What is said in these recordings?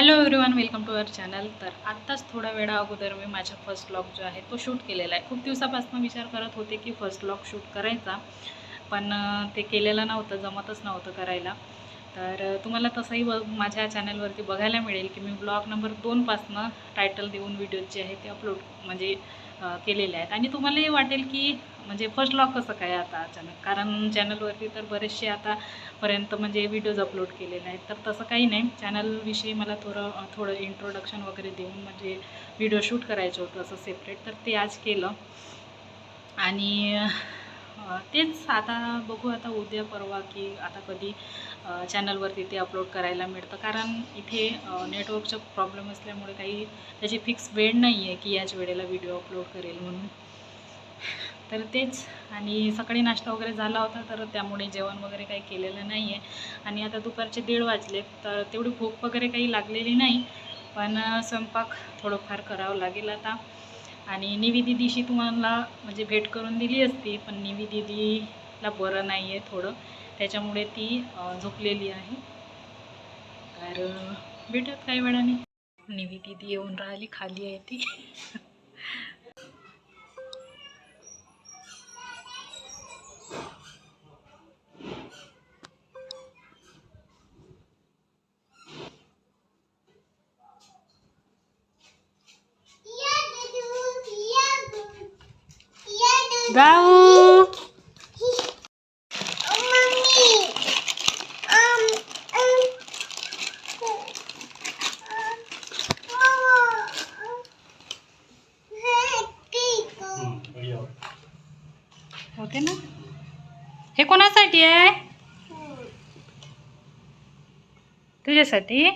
Hello everyone welcome to our channel तर आत्ताच थोड्या वेळा अगोदर मी माझा फर्स्ट ब्लॉग जो आहे तो शूट केलेला आहे. खूप दिवसापासून विचार करत होते की फर्स्ट ब्लॉग शूट करायचा पण ते केलेलं नव्हतं जमतच नव्हतं करायला. तर तुम्हाला तसंही ब माझ्या चॅनलवरती बघायला मिळेल की मी ब्लॉग नंबर दोनपासनं टायटल देऊन व्हिडिओ जे आहे ते अपलोड म्हणजे केलेल्या केलेले आहेत. आणि तुम्हालाही वाटेल की म्हणजे फर्स्ट लॉक कसं काय आता अचानक? कारण चॅनलवरती तर बरेचसे आतापर्यंत म्हणजे व्हिडिओज अपलोड केलेले आहेत. तर तसं काही नाही. चॅनलविषयी मला थोडं थोडं इंट्रोडक्शन वगैरे देऊन म्हणजे व्हिडिओ शूट करायचं होतं असं सेपरेट तर ते आज केलं. आणि तेच आता बघू आता उद्या परवा की आता कधी चॅनलवरती ते अपलोड करायला मिळतं. कारण इथे नेटवर्कचा प्रॉब्लेम असल्यामुळे काही त्याची फिक्स वेळ नाही आहे की याच वेळेला व्हिडिओ अपलोड करेल म्हणून. तर तेच. आणि सकाळी नाश्ता वगैरे झाला होता तर त्यामुळे जेवण वगैरे काही केलेलं नाही आहे आणि आता दुपारचे दीड वाजले तर तेवढी भूक वगैरे काही लागलेली नाही. पण स्वयंपाक थोडंफार करावं लागेल आता. आणि निवी दिदीशी तुम्हाला म्हणजे भेट करून दिली असती पण निवी दिदीला बरं नाही आहे थोडं. त्याच्यामुळे ती झोपलेली आहे. तर भेटत काही वेळाने. निवी दिदी येऊन राहिली खाली आहे ती. जाऊ होते ना? हे कोणासाठी आहे? तुझ्यासाठी?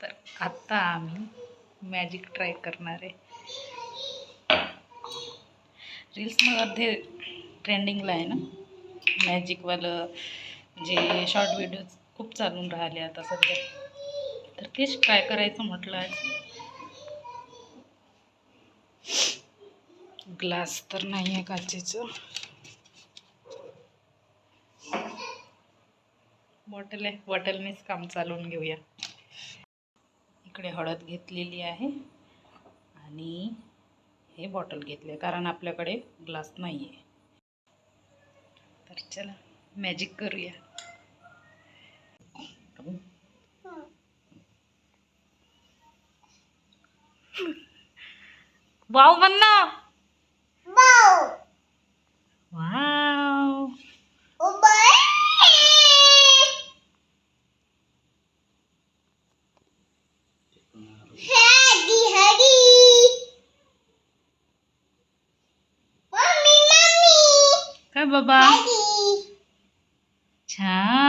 तर आता आम्ही मॅजिक ट्राय करणार आहे. रील्समध्ये ट्रेंडिंगला आहे ना? मॅजिकवालं जे शॉर्ट व्हिडिओज खूप चालून राहिले आता सध्या. तर तेच ट्राय करायचं म्हटलं आज. ग्लास तर नाही आहे काचेचं. बॉटल आहे बॉटलनेच काम चालवून घेऊया. इकडे हळद घेतलेली आहे. हे बॉटल घेतले कारण आपल्याकडे ग्लास नाही आहे तर चला मॅजिक करूया. वाव म्हणना काय बाबा. छान.